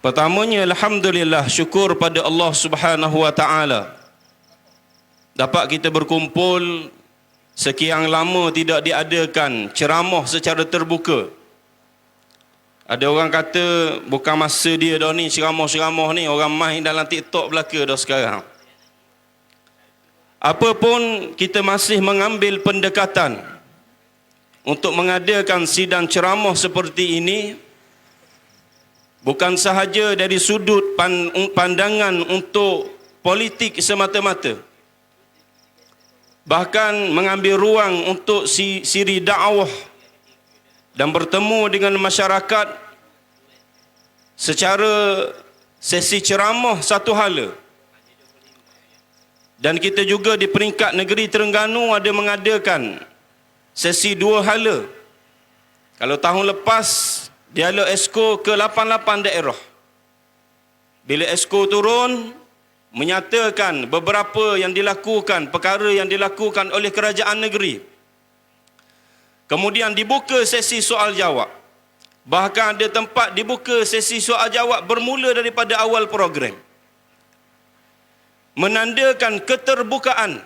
Pertamanya alhamdulillah syukur pada Allah Subhanahu wa taala. Dapat kita berkumpul sekian lama tidak diadakan ceramah secara terbuka. Ada orang kata bukan masa dia dah ni ceramah-ceramah ni orang main dalam TikTok belaka dah sekarang. Apapun kita masih mengambil pendekatan untuk mengadakan sidang ceramah seperti ini bukan sahaja dari sudut pandangan untuk politik semata-mata. Bahkan mengambil ruang untuk siri dakwah dan bertemu dengan masyarakat secara sesi ceramah satu hala. Dan kita juga di peringkat negeri Terengganu ada mengadakan sesi dua hala. Kalau tahun lepas dialog esko ke 88 daerah. Bila esko turun, menyatakan beberapa yang dilakukan, perkara yang dilakukan oleh kerajaan negeri. Kemudian dibuka sesi soal jawab. Bahkan ada tempat dibuka sesi soal jawab bermula daripada awal program. Menandakan keterbukaan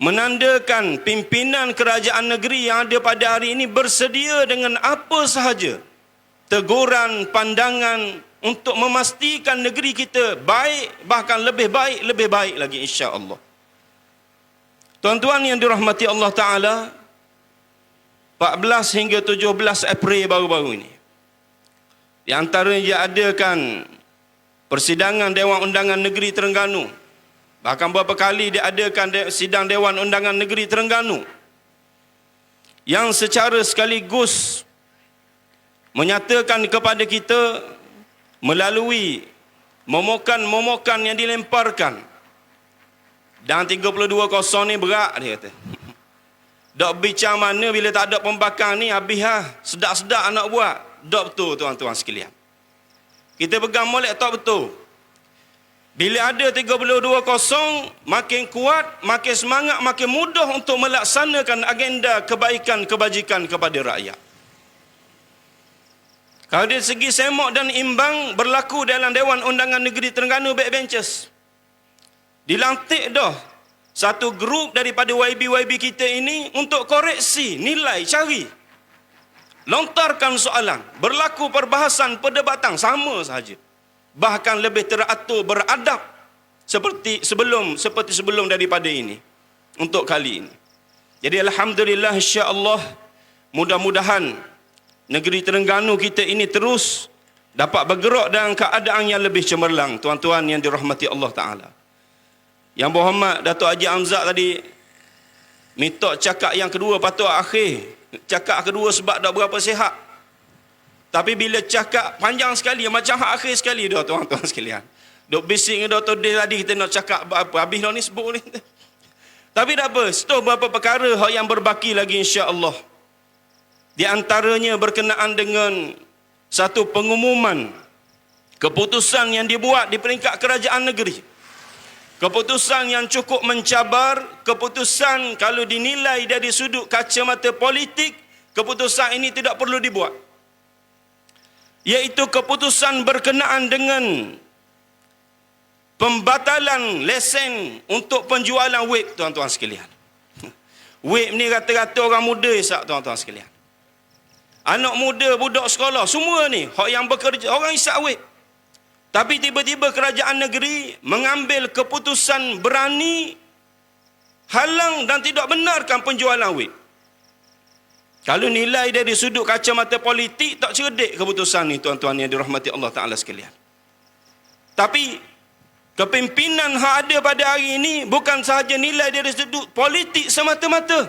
menandakan pimpinan kerajaan negeri yang ada pada hari ini bersedia dengan apa sahaja teguran, pandangan untuk memastikan negeri kita baik, bahkan lebih baik, lebih baik lagi insya Allah. Tuan-tuan yang dirahmati Allah Ta'ala, 14 hingga 17 April baru-baru ini, di antara yang adakan persidangan Dewan Undangan Negeri Terengganu, Bahkan beberapa kali diadakan sidang Dewan Undangan Negeri Terengganu yang secara sekaligus menyatakan kepada kita melalui momokan-momokan yang dilemparkan. Dan 32 kosong ni berat dia kata. Dok bincang mana bila tak ada pembakar ni habis ha sedak-sedak anak buat. Dok betul tuan-tuan sekalian. Kita pegang molek tak betul bila ada 32 kosong, makin kuat, makin semangat, makin mudah untuk melaksanakan agenda kebaikan kebajikan kepada rakyat. Kalau dari segi semak dan imbang berlaku dalam Dewan Undangan Negeri Terengganu Backbenchers. Dilantik dah satu grup daripada YB-YB kita ini untuk koreksi, nilai, cari. Lontarkan soalan, berlaku perbahasan, perdebatan, sama sahaja bahkan lebih teratur beradab seperti sebelum seperti sebelum daripada ini untuk kali ini. Jadi alhamdulillah insya-Allah mudah-mudahan negeri Terengganu kita ini terus dapat bergerak dalam keadaan yang lebih cemerlang tuan-tuan yang dirahmati Allah taala. Yang berhormat Datuk Haji Amzak tadi minta cakap yang kedua patut akhir. Cakap kedua sebab dah berapa sihat. Tapi bila cakap panjang sekali, macam hak akhir sekali dah tuan-tuan sekalian. Duk bising dengan Dr. Day tadi kita nak cakap apa. Habis dah ni sebut ni. Tapi tak apa, setelah beberapa perkara yang berbaki lagi insya-Allah. Di antaranya berkenaan dengan satu pengumuman keputusan yang dibuat di peringkat kerajaan negeri. Keputusan yang cukup mencabar, keputusan kalau dinilai dari sudut kacamata politik, keputusan ini tidak perlu dibuat iaitu keputusan berkenaan dengan pembatalan lesen untuk penjualan web tuan-tuan sekalian. Web ni rata-rata orang muda isak tuan-tuan sekalian. Anak muda, budak sekolah, semua ni yang bekerja orang isak web. Tapi tiba-tiba kerajaan negeri mengambil keputusan berani halang dan tidak benarkan penjualan web. Kalau nilai dari sudut kacamata politik tak cerdik keputusan ni tuan-tuan yang dirahmati Allah Taala sekalian. Tapi kepimpinan yang ada pada hari ini bukan sahaja nilai dari sudut politik semata-mata.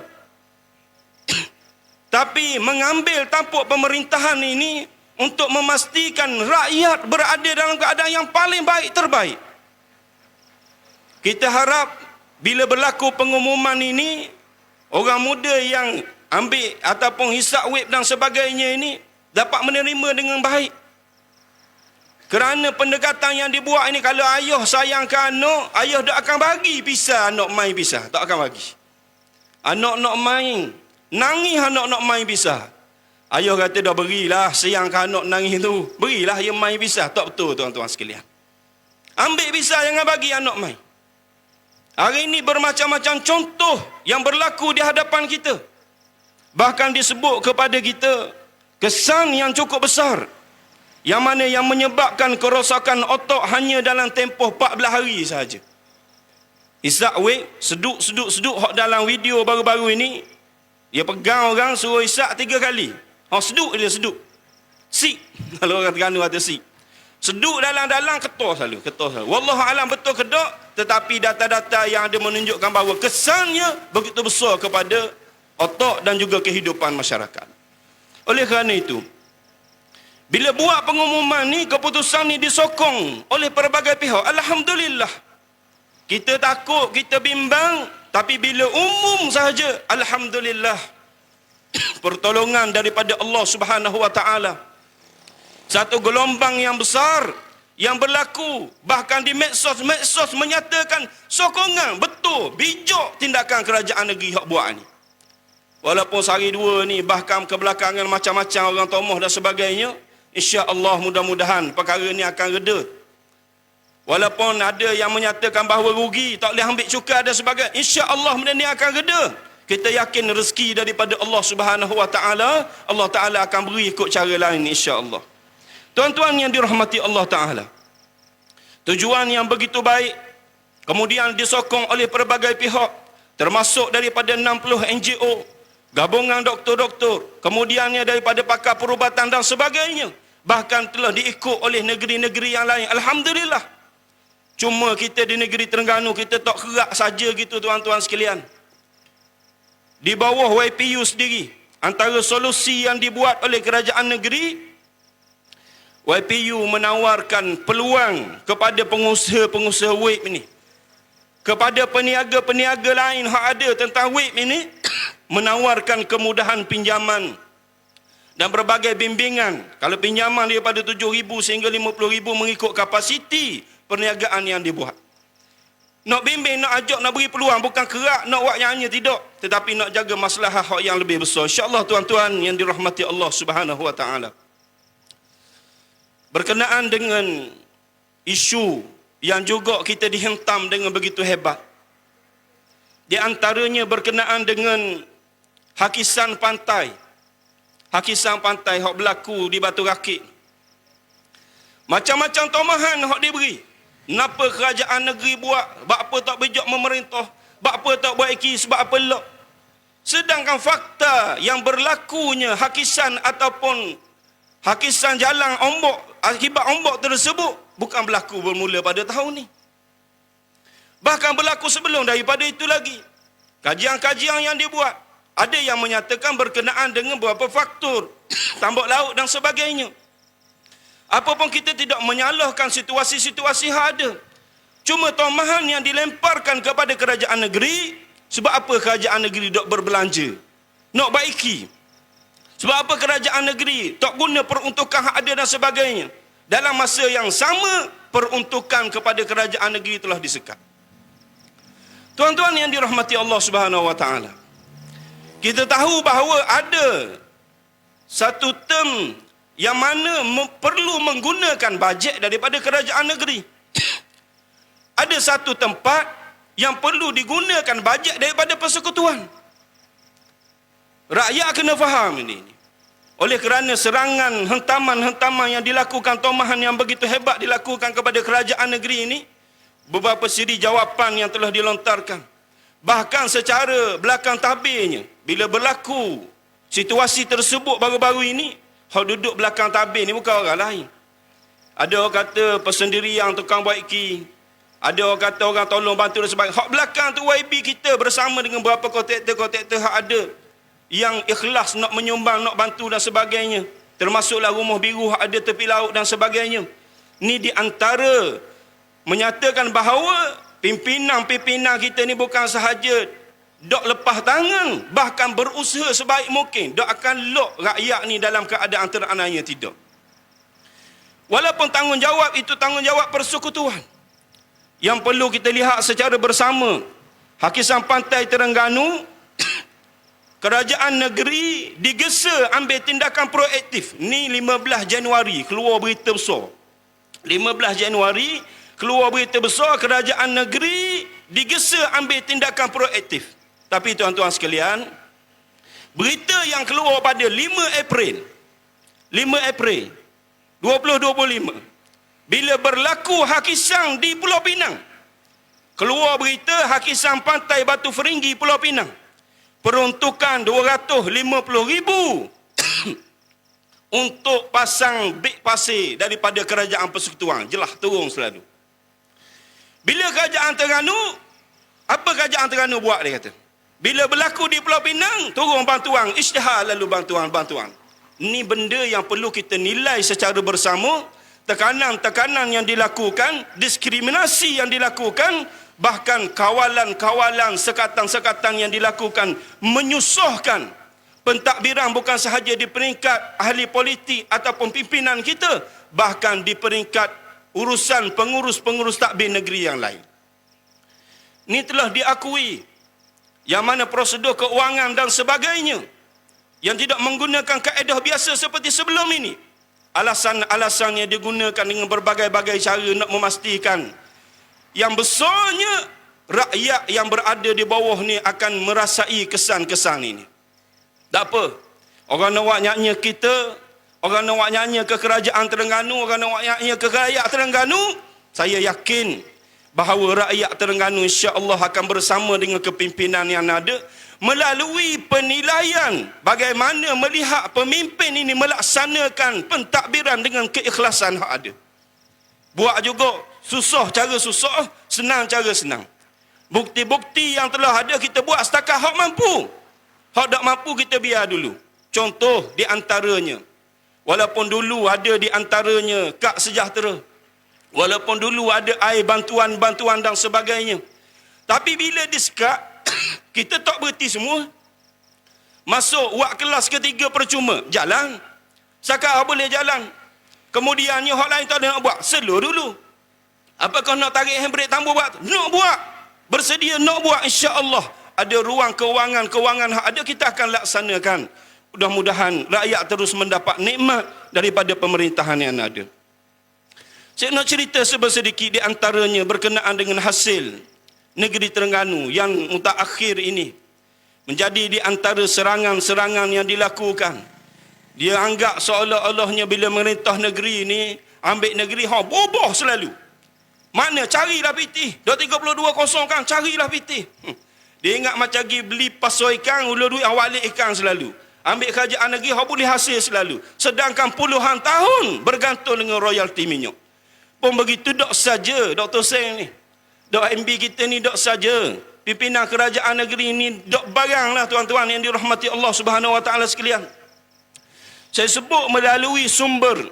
Tapi mengambil tampuk pemerintahan ini untuk memastikan rakyat berada dalam keadaan yang paling baik terbaik. Kita harap bila berlaku pengumuman ini orang muda yang ambil ataupun hisap web dan sebagainya ini dapat menerima dengan baik. Kerana pendekatan yang dibuat ini kalau ayah sayang ke anak, ayah tak akan bagi pisah anak main pisah. Tak akan bagi. Anak nak main, nangis anak nak main pisah. Ayah kata dah berilah siang anak nangis tu. Berilah yang main pisah. Tak betul tuan-tuan sekalian. Ambil pisah jangan bagi anak main. Hari ini bermacam-macam contoh yang berlaku di hadapan kita. Bahkan disebut kepada kita kesan yang cukup besar. Yang mana yang menyebabkan kerosakan otak hanya dalam tempoh 14 hari sahaja. Isak wek, seduk, seduk, seduk dalam video baru-baru ini. Dia pegang orang suruh isak tiga kali. Oh seduk dia seduk. Si. Kalau orang Terengganu kata si. Seduk dalam-dalam ketor selalu, ketor selalu. Wallahu alam betul ke tak? Tetapi data-data yang ada menunjukkan bahawa kesannya begitu besar kepada otak dan juga kehidupan masyarakat. Oleh kerana itu, bila buat pengumuman ni, keputusan ni disokong oleh pelbagai pihak. Alhamdulillah. Kita takut, kita bimbang. Tapi bila umum sahaja, Alhamdulillah pertolongan daripada Allah Subhanahu wa taala. Satu gelombang yang besar yang berlaku bahkan di medsos-medsos menyatakan sokongan betul bijak tindakan kerajaan negeri hak buat ni. Walaupun sehari dua ni bahkan kebelakangan macam-macam orang tomoh dan sebagainya, insya-Allah mudah-mudahan perkara ni akan reda. Walaupun ada yang menyatakan bahawa rugi, tak boleh ambil cukai dan sebagainya, insya-Allah benda ni akan reda kita yakin rezeki daripada Allah Subhanahu wa taala Allah taala akan beri ikut cara lain insya-Allah tuan-tuan yang dirahmati Allah taala tujuan yang begitu baik kemudian disokong oleh pelbagai pihak termasuk daripada 60 NGO gabungan doktor-doktor kemudiannya daripada pakar perubatan dan sebagainya. Bahkan telah diikut oleh negeri-negeri yang lain. Alhamdulillah. Cuma kita di negeri Terengganu kita tak kerak saja gitu tuan-tuan sekalian. Di bawah YPU sendiri antara solusi yang dibuat oleh kerajaan negeri YPU menawarkan peluang kepada pengusaha-pengusaha WIP ini. Kepada peniaga-peniaga lain yang ada tentang WIP ini menawarkan kemudahan pinjaman dan berbagai bimbingan kalau pinjaman daripada 7,000 sehingga 50,000 mengikut kapasiti perniagaan yang dibuat nak bimbing, nak ajak, nak beri peluang. Bukan kerak nak buat yang hanya tidak. Tetapi nak jaga masalah hak yang lebih besar. InsyaAllah tuan-tuan yang dirahmati Allah subhanahu wa ta'ala. Berkenaan dengan isu yang juga kita dihentam dengan begitu hebat. Di antaranya berkenaan dengan hakisan pantai. Hakisan pantai yang berlaku di Batu Rakit. Macam-macam tomahan yang diberi. Kenapa kerajaan negeri buat? Sebab apa tak bijak memerintah? Sebab apa tak buat iki? Sebab apa lok? Sedangkan fakta yang berlakunya hakisan ataupun hakisan jalan ombok, akibat ombok tersebut bukan berlaku bermula pada tahun ni. Bahkan berlaku sebelum daripada itu lagi. Kajian-kajian yang dibuat. Ada yang menyatakan berkenaan dengan beberapa faktor. Tambak laut dan sebagainya. Apapun kita tidak menyalahkan situasi-situasi yang ada. Cuma tomahan yang dilemparkan kepada kerajaan negeri, sebab apa kerajaan negeri tak berbelanja? Nak baiki. Sebab apa kerajaan negeri tak guna peruntukan yang ada dan sebagainya. Dalam masa yang sama, peruntukan kepada kerajaan negeri telah disekat. Tuan-tuan yang dirahmati Allah Subhanahu Wa Taala. Kita tahu bahawa ada satu term yang mana perlu menggunakan bajet daripada kerajaan negeri. Ada satu tempat yang perlu digunakan bajet daripada persekutuan. Rakyat kena faham ini. Oleh kerana serangan hentaman-hentaman yang dilakukan tomahan yang begitu hebat dilakukan kepada kerajaan negeri ini, beberapa siri jawapan yang telah dilontarkan. Bahkan secara belakang tabirnya, bila berlaku situasi tersebut baru-baru ini, Hak duduk belakang tabir ni bukan orang lain. Ada orang kata persendiri yang tukang buat iki. Ada orang kata orang tolong bantu dan sebagainya. Hak belakang tu YB kita bersama dengan beberapa kontraktor-kontraktor hak ada. Yang ikhlas nak menyumbang, nak bantu dan sebagainya. Termasuklah rumah biru hak ada tepi laut dan sebagainya. Ni di antara menyatakan bahawa pimpinan-pimpinan kita ni bukan sahaja dok lepas tangan bahkan berusaha sebaik mungkin dok akan lok rakyat ni dalam keadaan teranaya tidak walaupun tanggungjawab itu tanggungjawab persekutuan yang perlu kita lihat secara bersama Hakisan Pantai Terengganu kerajaan negeri digesa ambil tindakan proaktif. Ni 15 Januari keluar berita besar. 15 Januari keluar berita besar kerajaan negeri digesa ambil tindakan proaktif. Tapi tuan-tuan sekalian, berita yang keluar pada 5 April 5 April 2025 bila berlaku hakisang di Pulau Pinang keluar berita hakisang pantai Batu Feringgi Pulau Pinang peruntukan 250 ribu untuk pasang beg pasir daripada kerajaan persekutuan. Jelah turun selalu. Bila kerajaan Terengganu apa kerajaan Terengganu buat dia kata bila berlaku di Pulau Pinang turun bantuan isytihar lalu bantuan-bantuan ini benda yang perlu kita nilai secara bersama. Tekanan-tekanan yang dilakukan diskriminasi yang dilakukan bahkan kawalan-kawalan sekatan-sekatan yang dilakukan menyusahkan pentadbiran bukan sahaja di peringkat ahli politik ataupun pimpinan kita bahkan di peringkat urusan pengurus-pengurus takbir negeri yang lain. Ini telah diakui yang mana prosedur keuangan dan sebagainya yang tidak menggunakan kaedah biasa seperti sebelum ini. Alasan-alasan yang digunakan dengan berbagai-bagai cara nak memastikan yang besarnya rakyat yang berada di bawah ni akan merasai kesan-kesan ini. Tak apa. Orang nak nyanyi kita orang nak nyanyi ke kerajaan Terengganu orang nak nyanyi ke rakyat Terengganu saya yakin bahawa rakyat Terengganu insya-Allah akan bersama dengan kepimpinan yang ada melalui penilaian bagaimana melihat pemimpin ini melaksanakan pentadbiran dengan keikhlasan hak ada. Buat juga susah cara susah, senang cara senang. Bukti-bukti yang telah ada kita buat setakat hak mampu. Hak tak mampu kita biar dulu. Contoh di antaranya. Walaupun dulu ada di antaranya kak sejahtera. Walaupun dulu ada air bantuan-bantuan dan sebagainya. Tapi bila disekat, kita tak berhenti semua. Masuk wak kelas ketiga percuma. Jalan. Sakat boleh jalan. Kemudiannya hak lain tak ada nak buat. Slow dulu. Apakah nak tarik handbrake tambah buat? Nak buat. Bersedia nak buat insya-Allah. Ada ruang kewangan-kewangan hak ada kita akan laksanakan. Mudah-mudahan rakyat terus mendapat nikmat daripada pemerintahan yang ada. Saya nak cerita sedikit di antaranya berkenaan dengan hasil negeri Terengganu yang mutakhir ini menjadi di antara serangan-serangan yang dilakukan. Dia anggap seolah-olahnya bila merintah negeri ini, ambil negeri, ha, boboh selalu. Mana carilah pitih. 232 kosong kan, carilah pitih. Hmm. Dia ingat macam pergi beli pasal ikan, ulu duit awal ikan selalu. Ambil kerajaan negeri, ha boleh hasil selalu. Sedangkan puluhan tahun bergantung dengan royalti minyak. Pun begitu dok saja Dr. Seng ni. Dok MB kita ni dok saja. Pimpinan kerajaan negeri ni dok baranglah tuan-tuan yang dirahmati Allah Subhanahu Wa Taala sekalian. Saya sebut melalui sumber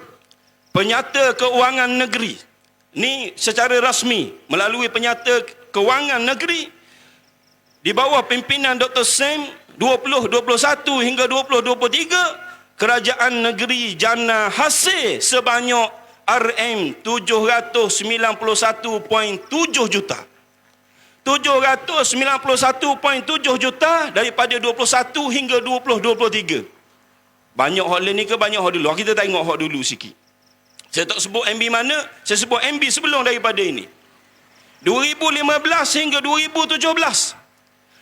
penyata keuangan negeri. Ni secara rasmi melalui penyata keuangan negeri di bawah pimpinan Dr. Sam 2021 hingga 2023 kerajaan negeri jana hasil sebanyak RM 791.7 juta. 791.7 juta daripada 21 hingga 2023. Banyak hak ni ke banyak hak dulu? Kita tengok hak dulu sikit. Saya tak sebut MB mana, saya sebut MB sebelum daripada ini. 2015 hingga 2017.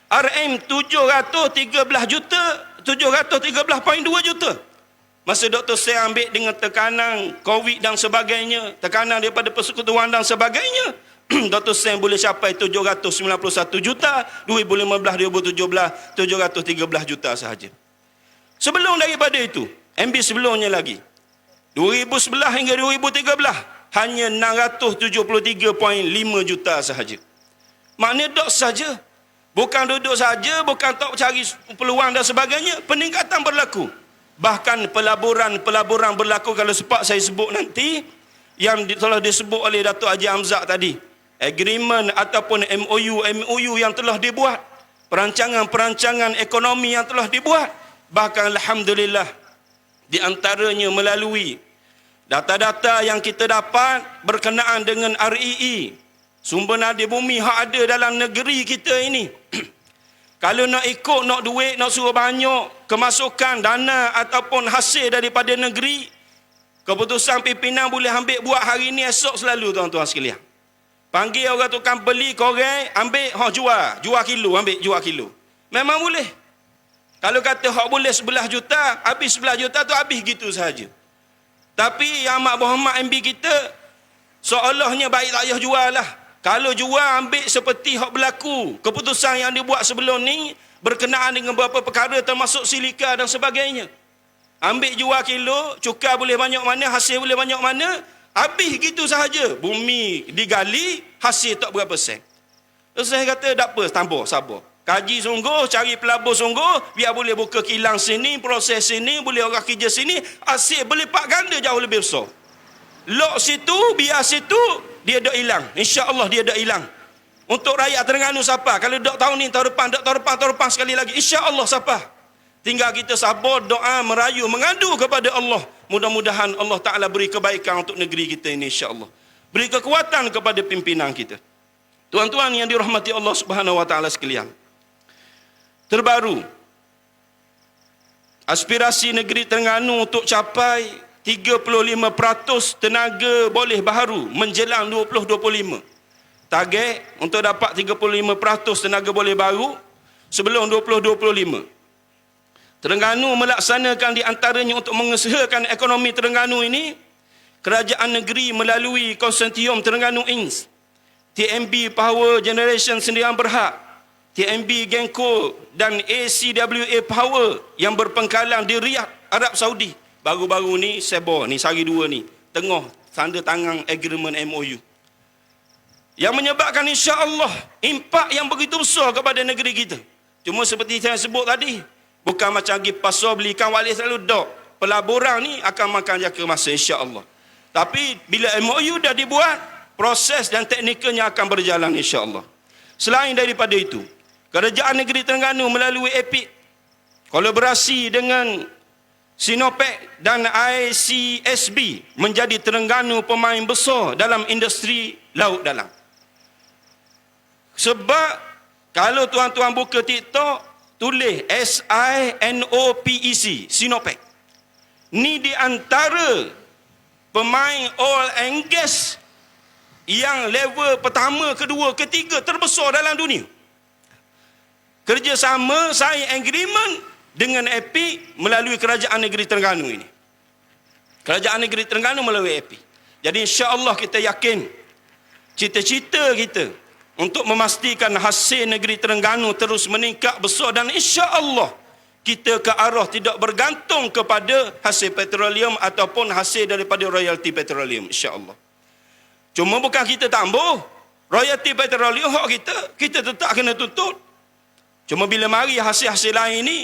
RM 713 juta, 713.2 juta. Masa Dr. saya ambil dengan tekanan COVID dan sebagainya, tekanan daripada persekutuan dan sebagainya, Dr. Sen boleh capai 791 juta, 2015-2017, 713 juta sahaja. Sebelum daripada itu, MB sebelumnya lagi, 2011 hingga 2013, hanya 673.5 juta sahaja. Maknanya dok saja. Bukan duduk saja, bukan tak cari peluang dan sebagainya, peningkatan berlaku bahkan pelaburan-pelaburan berlaku kalau sepak saya sebut nanti yang telah disebut oleh Datuk Haji Hamzah tadi. Agreement ataupun MOU MOU yang telah dibuat. Perancangan-perancangan ekonomi yang telah dibuat. Bahkan alhamdulillah di antaranya melalui data-data yang kita dapat berkenaan dengan REE sumber nadi bumi yang ada dalam negeri kita ini. Kalau nak ikut, nak duit, nak suruh banyak kemasukan, dana ataupun hasil daripada negeri, keputusan pimpinan boleh ambil buat hari ni esok selalu tuan-tuan sekalian. Panggil orang tukang beli korek, ambil, hok jual. Jual kilo, ambil jual kilo. Memang boleh. Kalau kata hok boleh sebelah juta, habis sebelah juta tu habis gitu saja. Tapi yang Mak Muhammad MB kita, seolahnya baik tak payah jual lah. Kalau jual ambil seperti hak berlaku, keputusan yang dibuat sebelum ni berkenaan dengan beberapa perkara termasuk silika dan sebagainya. Ambil jual kilo, cukai boleh banyak mana, hasil boleh banyak mana, habis gitu sahaja. Bumi digali, hasil tak berapa sen. Saya kata, tak apa, tambah, sabar. Kaji sungguh, cari pelabur sungguh, biar boleh buka kilang sini, proses sini, boleh orang kerja sini, hasil pak ganda jauh lebih besar. Lok situ, biar situ, dia dah hilang. Insya Allah dia dah hilang. Untuk rakyat Terengganu siapa? Kalau dok tahun ni, tahun depan, dok tahun depan, tahun depan sekali lagi. Insya Allah siapa? Tinggal kita sabar, doa, merayu, mengadu kepada Allah. Mudah-mudahan Allah Ta'ala beri kebaikan untuk negeri kita ini insya Allah. Beri kekuatan kepada pimpinan kita. Tuan-tuan yang dirahmati Allah Subhanahu Wa Ta'ala sekalian. Terbaru, aspirasi negeri Terengganu untuk capai 35% tenaga boleh baharu menjelang 2025. Target untuk dapat 35% tenaga boleh baru sebelum 2025. Terengganu melaksanakan di antaranya untuk mengesahkan ekonomi Terengganu ini kerajaan negeri melalui konsortium Terengganu Ins TMB Power Generation Sendirian Berhad TMB Genco dan ACWA Power yang berpengkalan di Riyadh Arab Saudi baru-baru ni sebo ni sehari dua ni. Tengah tanda tangan agreement MOU yang menyebabkan insya-Allah impak yang begitu besar kepada negeri kita. Cuma seperti saya sebut tadi bukan macam pergi pasar beli ikan wali selalu dok. Pelaburan ni akan makan jangka masa insya-Allah. Tapi bila MOU dah dibuat proses dan teknikalnya akan berjalan insya-Allah. Selain daripada itu kerajaan negeri Terengganu melalui EPIC kolaborasi dengan Sinopec dan ICSB menjadi Terengganu pemain besar dalam industri laut dalam. Sebab kalau tuan-tuan buka TikTok, tulis S-I-N-O-P-E-C, Sinopec. Ni di antara pemain oil and gas yang level pertama, kedua, ketiga terbesar dalam dunia. Kerjasama, sign agreement dengan EPI melalui kerajaan negeri Terengganu ini. Kerajaan negeri Terengganu melalui EPI. Jadi insya-Allah kita yakin cita-cita kita untuk memastikan hasil negeri Terengganu terus meningkat besar dan insya-Allah kita ke arah tidak bergantung kepada hasil petroleum ataupun hasil daripada royalty petroleum insya-Allah. Cuma bukan kita tambah royalty petroleum hak kita, kita tetap kena tuntut. Cuma bila mari hasil-hasil lain ini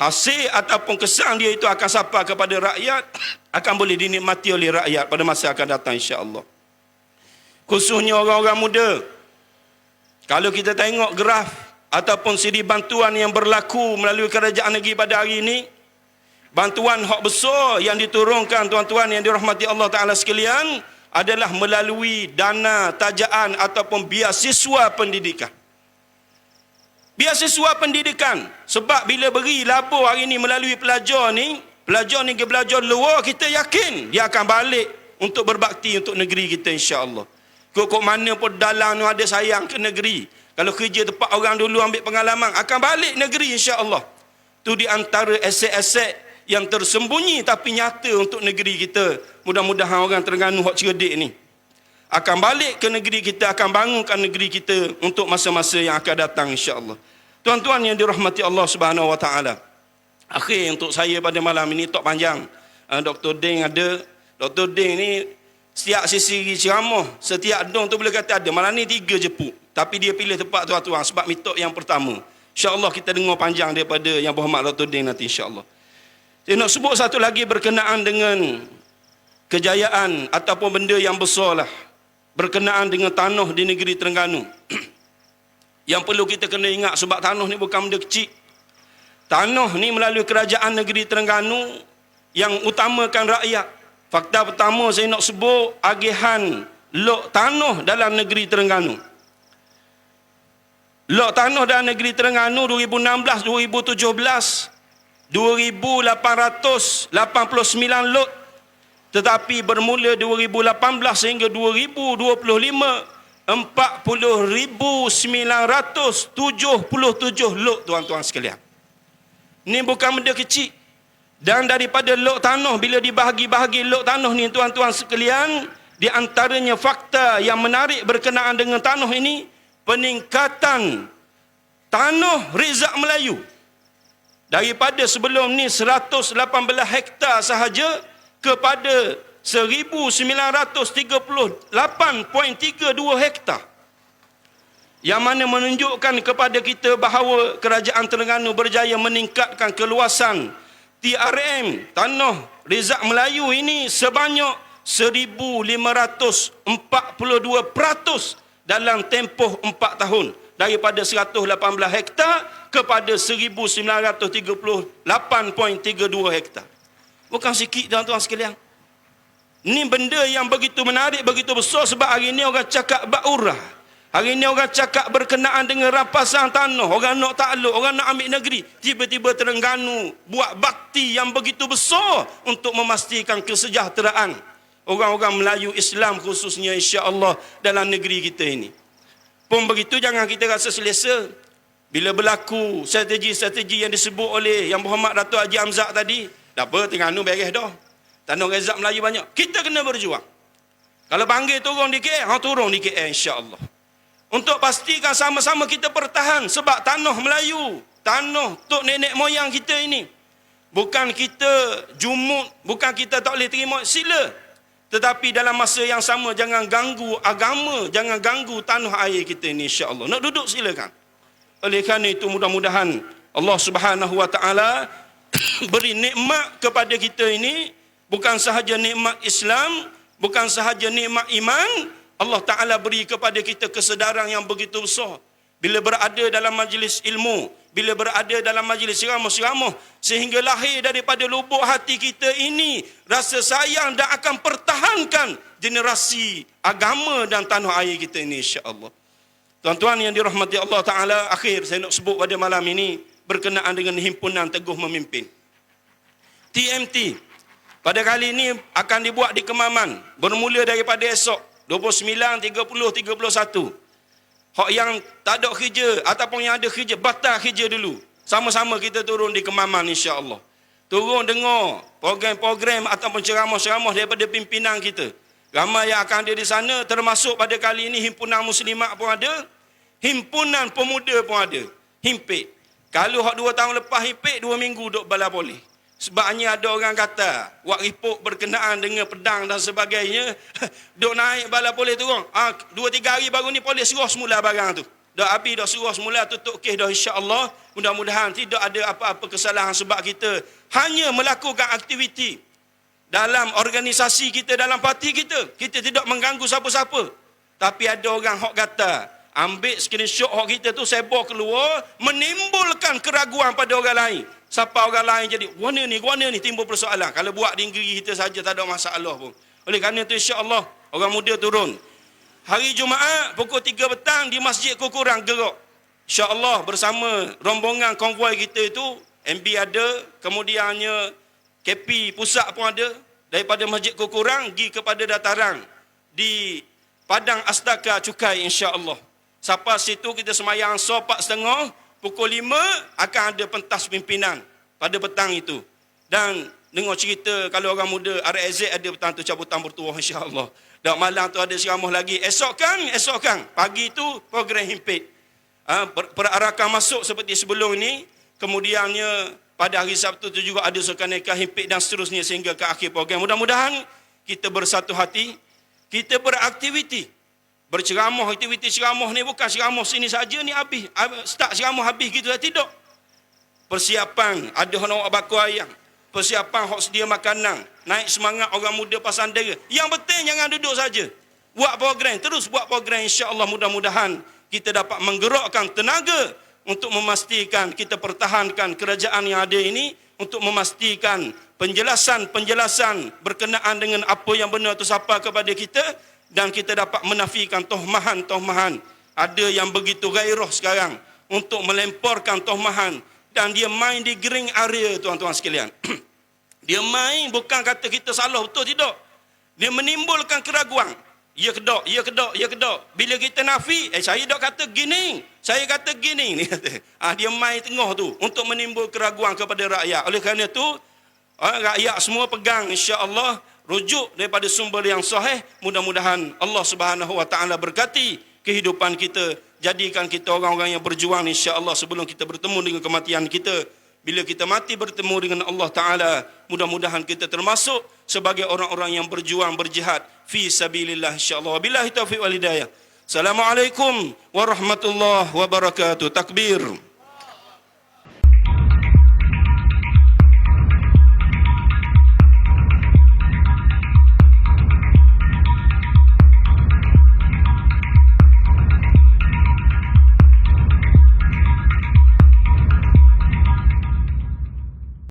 hasil ataupun kesan dia itu akan sampai kepada rakyat akan boleh dinikmati oleh rakyat pada masa akan datang insya-Allah. Khususnya orang-orang muda. Kalau kita tengok graf ataupun siri bantuan yang berlaku melalui kerajaan negeri pada hari ini, bantuan hak besar yang diturunkan tuan-tuan yang dirahmati Allah Taala sekalian adalah melalui dana tajaan ataupun biasiswa pendidikan. Biasiswa pendidikan. Sebab bila beri labur hari ini melalui pelajar ni, pelajar ni ke belajar luar, kita yakin dia akan balik untuk berbakti untuk negeri kita insya-Allah. Kok mana pun dalam tu ada sayang ke negeri. Kalau kerja tempat orang dulu ambil pengalaman, akan balik negeri insya-Allah. Tu di antara aset-aset yang tersembunyi tapi nyata untuk negeri kita. Mudah-mudahan orang Terengganu hak cerdik ni akan balik ke negeri kita, akan bangunkan negeri kita untuk masa-masa yang akan datang insya-Allah. Tuan-tuan yang dirahmati Allah Subhanahu Wa Taala. Akhir untuk saya pada malam ini tok panjang. Ah, Dr. Ding ada. Dr. Ding ni setiap sisi ceramah, setiap dong tu boleh kata ada. Malam ni tiga jepuk. Tapi dia pilih tempat tuan-tuan sebab mitok yang pertama. InsyaAllah kita dengar panjang daripada yang berhormat Dr. Ding nanti insyaAllah. Saya nak sebut satu lagi berkenaan dengan kejayaan ataupun benda yang besar lah. Berkenaan dengan tanah di negeri Terengganu. Yang perlu kita kena ingat sebab tanah ni bukan benda kecil. Tanah ni melalui kerajaan negeri Terengganu yang utamakan rakyat. Fakta pertama saya nak sebut agihan lok tanah dalam negeri Terengganu. Lot tanah dalam negeri Terengganu 2016 2017 2889 lot tetapi bermula 2018 sehingga 2025 40,977 lot tuan-tuan sekalian. Ini bukan benda kecil. Dan daripada lot tanah bila dibahagi-bahagi lot tanah ni tuan-tuan sekalian, di antaranya fakta yang menarik berkenaan dengan tanah ini peningkatan tanah Rizak Melayu daripada sebelum ni 118 hektar sahaja kepada 1938.32 hektar yang mana menunjukkan kepada kita bahawa kerajaan Terengganu berjaya meningkatkan keluasan TRM tanah Rizak Melayu ini sebanyak 1542% dalam tempoh 4 tahun daripada 118 hektar kepada 1938.32 hektar. Bukan sikit tuan-tuan sekalian. Ini benda yang begitu menarik, begitu besar sebab hari ini orang cakap ba'urah. Hari ini orang cakap berkenaan dengan rampasan tanah. Orang nak takluk, orang nak ambil negeri. Tiba-tiba Terengganu buat bakti yang begitu besar untuk memastikan kesejahteraan orang-orang Melayu Islam khususnya insya Allah dalam negeri kita ini. Pun begitu jangan kita rasa selesa. Bila berlaku strategi-strategi yang disebut oleh Yang Muhammad Datuk Haji Hamzah tadi, tak apa, Terengganu beres dah. Tanah rezak Melayu banyak. Kita kena berjuang. Kalau panggil turun di KL, ha, turun di KL insya-Allah. Untuk pastikan sama-sama kita bertahan sebab tanah Melayu, tanah tok nenek moyang kita ini bukan kita jumut, bukan kita tak boleh terima sila. Tetapi dalam masa yang sama jangan ganggu agama, jangan ganggu tanah air kita ini insya-Allah. Nak duduk silakan. Oleh kerana itu mudah-mudahan Allah Subhanahu wa taala beri nikmat kepada kita ini bukan sahaja nikmat Islam, bukan sahaja nikmat iman, Allah taala beri kepada kita kesedaran yang begitu besar bila berada dalam majlis ilmu, bila berada dalam majlis ceramah-ceramah sehingga lahir daripada lubuk hati kita ini rasa sayang dan akan pertahankan generasi agama dan tanah air kita ini insya-Allah. Tuan-tuan yang dirahmati Allah taala, akhir saya nak sebut pada malam ini berkenaan dengan himpunan teguh memimpin. TMT pada kali ini akan dibuat di Kemaman bermula daripada esok 29 30 31 Hak yang tak ada kerja ataupun yang ada kerja batal kerja dulu. Sama-sama kita turun di Kemaman insya-Allah. Turun dengar program-program ataupun ceramah-ceramah daripada pimpinan kita. Ramai yang akan ada di sana termasuk pada kali ini himpunan muslimat pun ada, himpunan pemuda pun ada. Himpit. Kalau hak dua tahun lepas himpit, dua minggu duduk bala boleh. Sebabnya ada orang kata, buat report berkenaan dengan pedang dan sebagainya, duk naik bala polis turun. Ha, dua tiga hari baru ni polis suruh semula barang tu. Dah habis dah suruh semula tutup kes dah insya-Allah. Mudah-mudahan tidak ada apa-apa kesalahan sebab kita hanya melakukan aktiviti dalam organisasi kita, dalam parti kita. Kita tidak mengganggu siapa-siapa. Tapi ada orang hok kata, ambil screenshot hok kita tu sebab keluar, menimbulkan keraguan pada orang lain. Siapa orang lain jadi, warna ni, warna ni timbul persoalan. Kalau buat di negeri kita saja tak ada masalah pun. Oleh kerana itu insya-Allah orang muda turun. Hari Jumaat pukul 3 petang di Masjid Kukurang gerak. Insya-Allah bersama rombongan konvoi kita itu MB ada, kemudiannya KP pusat pun ada daripada Masjid Kukurang pergi kepada dataran di Padang Astaka Cukai insya-Allah. Sampai situ kita semayang sopak setengah, pukul 5 akan ada pentas pimpinan pada petang itu. Dan dengar cerita kalau orang muda RSZ ada petang tu cabutan bertuah insya-Allah. Dan malam tu ada ceramah lagi. Esok kan, esok kan. Pagi tu program himpit. Ha, perarakan masuk seperti sebelum ini. Kemudiannya pada hari Sabtu tu juga ada sukan nikah himpit dan seterusnya sehingga ke akhir program. Mudah-mudahan kita bersatu hati. Kita beraktiviti berceramah aktiviti ceramah ni bukan ceramah sini saja ni habis. Start ceramah habis gitu lah tidak. Persiapan ada orang bakar ayam. Persiapan hok sedia makanan. Naik semangat orang muda pasang dera yang penting jangan duduk saja. Buat program terus buat program. insya-Allah mudah-mudahan kita dapat menggerakkan tenaga untuk memastikan kita pertahankan kerajaan yang ada ini untuk memastikan penjelasan-penjelasan berkenaan dengan apa yang benar itu sapa kepada kita dan kita dapat menafikan tohmahan-tohmahan ada yang begitu gairah sekarang untuk melemparkan tohmahan dan dia main di green area tuan-tuan sekalian. dia main bukan kata kita salah betul tidak. Dia menimbulkan keraguan. Ya kedok, ya kedok, ya kedok. Bila kita nafi, eh saya dok kata gini. Saya kata gini. Ni kata. Ah, dia main tengah tu untuk menimbul keraguan kepada rakyat. Oleh kerana itu, ah, rakyat semua pegang insya-Allah rujuk daripada sumber yang sahih. Mudah-mudahan Allah Subhanahu Wa Taala berkati kehidupan kita. Jadikan kita orang-orang yang berjuang insya-Allah sebelum kita bertemu dengan kematian kita. Bila kita mati bertemu dengan Allah Ta'ala, mudah-mudahan kita termasuk sebagai orang-orang yang berjuang, berjihad fi sabilillah insyaAllah. Wabillahi taufiq wal hidayah. Assalamualaikum warahmatullahi wabarakatuh. Takbir.